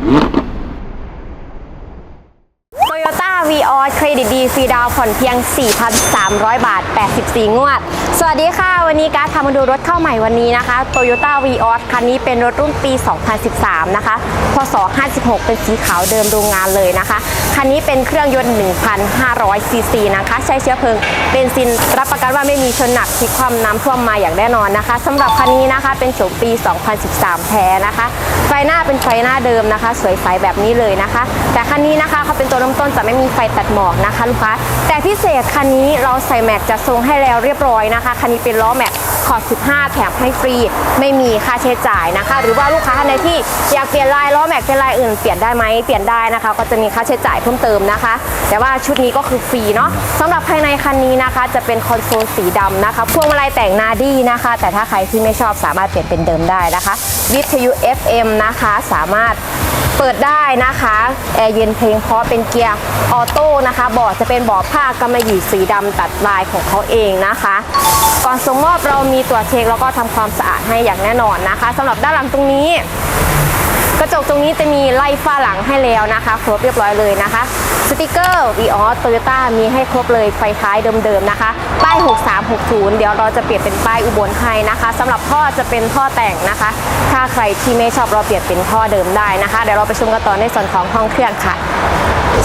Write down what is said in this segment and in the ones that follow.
Thank you. รีดาวผ่อนเพียง 4,300 บาท 84 งวด สวัสดีค่ะ วันนี้การดพามาดูรถเข้าใหม่วันนี้นะคะ Toyota v ีออคันนี้เป็นรถรุ่นปี 2013 นะคะ พศ 56 เป็นสีขาวเดิมโรงงานเลยนะคะ คันนี้เป็นเครื่องยนต์ 1,500 ซีซีนะคะ ใช้เชื้อเพลิงเบนซิน รับประกันว่าไม่มีชนหนักพลิกคว่ำน้ำท่วมมาอย่างแน่นอนนะคะสำหรับคันนี้นะคะเป็นโฉมปี 2013 แท้นะคะไฟหน้าเป็นไฟหน้าเดิมนะคะ สวยใสแบบนี้เลยนะคะ แต่คันนี้นะคะเขาเป็นตัวเริ่มต้นจะไม่มีไฟตัดหมอกนะคะลูกค้าแต่พิเศษคันนี้เราใส่แม็กจะทรงให้แล้วเรียบร้อยนะคะคันนี้เป็นล้อแม็กขอบ15 แถมให้ฟรี ไม่มีค่าใช้จ่ายนะคะ หรือว่าลูกค้าท่านใดที่อยากเปลี่ยนลายล้อแม็กเป็นลายอื่นเปลี่ยนได้ไหมเปลี่ยนได้นะคะ ก็จะมีค่าใช้จ่ายเพิ่มเติมนะคะ แต่ว่าชุดนี้ก็คือฟรีเนาะสำหรับภายในคันนี้นะคะ จะเป็นคอนโซลสีดำนะคะพวงมาลัยแต่งนาดี้นะคะ แต่ถ้าใครที่ไม่ชอบสามารถเปลี่ยนเป็นเดิมได้นะคะ วิทยุ FM นะคะสามารถ เปิดได้นะคะแอร์เย็นเพลงเพราะเป็นเกียร์ออโต้นะคะเบาะจะเป็นเบาะผ้ากำมะหยี่สีดำตัดลายของเขาเองนะคะ ก่อนส่งมอบเรามีตรวจเช็คแล้วก็ทำความสะอาดให้อย่างแน่นอนนะคะสำหรับด้านหลังตรงนี้ กระจกตรงนี้จะมีไล่ฝ้าหลังให้แล้วนะคะ ครบเรียบร้อยเลยนะคะ สติกเกอร์วีออสโตโยต้ามีให้ครบเลยไฟท้ายเดิมๆนะคะ ป้าย 6360 เดี๋ยวเราจะเปลี่ยนเป็นป้ายอุบลให้นะคะสำหรับท่อจะเป็นท่อแต่งนะคะ ถ้าใครที่ไม่ชอบเราเปลี่ยนเป็นท่อเดิมได้นะคะ เดี๋ยวเราไปชมกันต่อในส่วนของห้องเครื่องค่ะ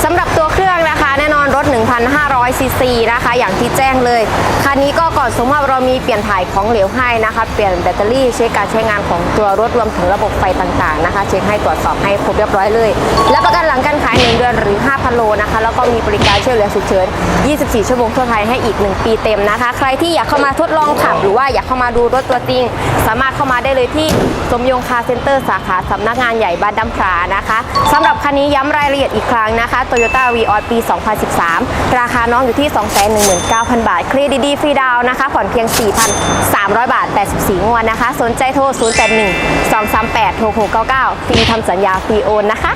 สำหรับตัวเครื่องนะคะ แน่นอนรถ 1,500ซีซีนะคะ อย่างที่แจ้งเลย คันนี้ก็ก่อนสมมติเรามีเปลี่ยนถ่ายของเหลวให้นะคะ เปลี่ยนแบตเตอรี่เช็คการใช้งานของตัวรถรวมถึงระบบไฟต่างๆนะคะ เช็คให้ตรวจสอบให้ครบเรียบร้อยเลย และประกันหลังการขาย1เดือนหรือ 5,000 โลนะคะ แล้วก็มีบริการช่วยเหลือฉุกเฉิน 24 ชั่วโมงทั่วไทยให้อีก 1 ปีเต็มนะคะ ใครที่อยากเข้ามาทดลองขับ หรือว่าอยากเข้ามาดูรถตัวจริง สามารถเข้ามาได้เลยที่สมยงคาร์เซ็นเตอร์สาขาสำนักงานใหญ่บ้านดำพรานะคะสำหรับคันนี้ย้ำรายละเอียดอีกครั้งนะคะ Toyota v ีออปี 2013ราคาน้องอยู่ที่ 219,000 บาท เครดิตดีฟรีดาวนะคะ ผ่อนเพียง 4,300 บาท 84 งวดนะคะ สนใจโทร 081 238 6699 ฟรีทำสัญญาฟรีโอนนะคะ